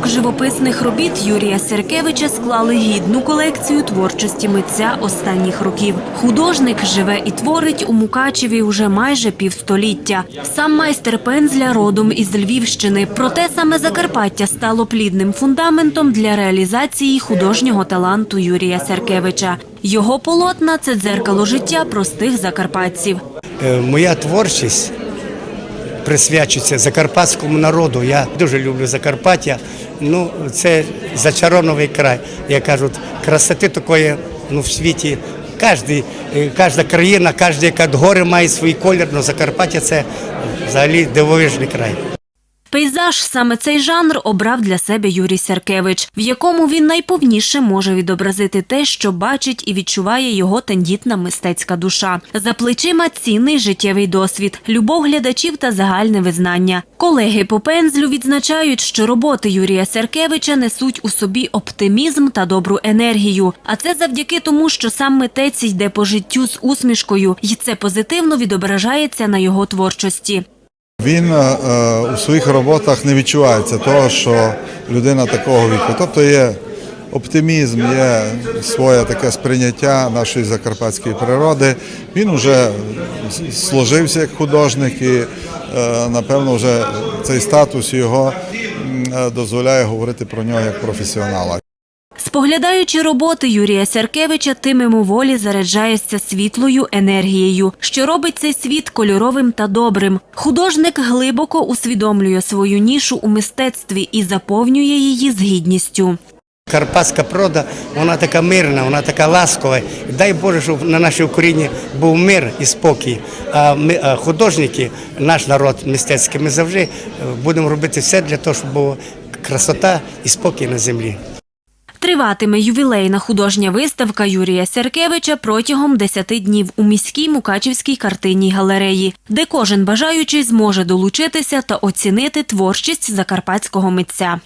десяток живописних робіт Юрія Серкевича склали гідну колекцію творчості митця останніх років. Художник живе і творить у Мукачеві уже майже півстоліття. Сам майстер пензля родом із Львівщини. Проте саме Закарпаття стало плідним фундаментом для реалізації художнього таланту Юрія Серкевича. Його полотна це дзеркало життя простих закарпатців. Е, Моя творчість присвячується закарпатському народу. Я дуже люблю Закарпаття. Ну, це зачарований край. Як кажуть, красоти такої ну, в світі. Е, кожна країна, кожен гори має свій колір, але Закарпаття це взагалі дивовижний край. Пейзаж саме цей жанр обрав для себе Юрій Серкевич, в якому він найповніше може відобразити те, що бачить і відчуває його тендітна мистецька душа. За плечима цінний життєвий досвід, любов глядачів та загальне визнання. Колеги по пензлю відзначають, що роботи Юрія Серкевича несуть у собі оптимізм та добру енергію. А це завдяки тому, що сам митець йде по життю з усмішкою, і це позитивно відображається на його творчості. Він е, у своїх роботах не відчувається того, що людина такого віку. Тобто є оптимізм, є своє таке сприйняття нашої закарпатської природи. Він вже сложився як художник і, е, напевно, вже цей статус його е, дозволяє говорити про нього як професіонала. Споглядаючи роботи Юрія Сяркевича, ти мимоволі заряджаєшся світлою енергією, що робить цей світ кольоровим та добрим. Художник глибоко усвідомлює свою нішу у мистецтві і заповнює її з гідністю. Карпатська природа, вона така мирна, вона така ласкова. Дай Боже, щоб на нашій Україні був мир і спокій. А ми, художники, наш народ мистецький, ми завжди е, будемо робити все для того, щоб була красота і спокій на землі. Триватиме ювілейна художня виставка Юрія Серкевича протягом 10 днів у міській Мукачівській картинній галереї, де кожен бажаючий зможе долучитися та оцінити творчість закарпатського митця.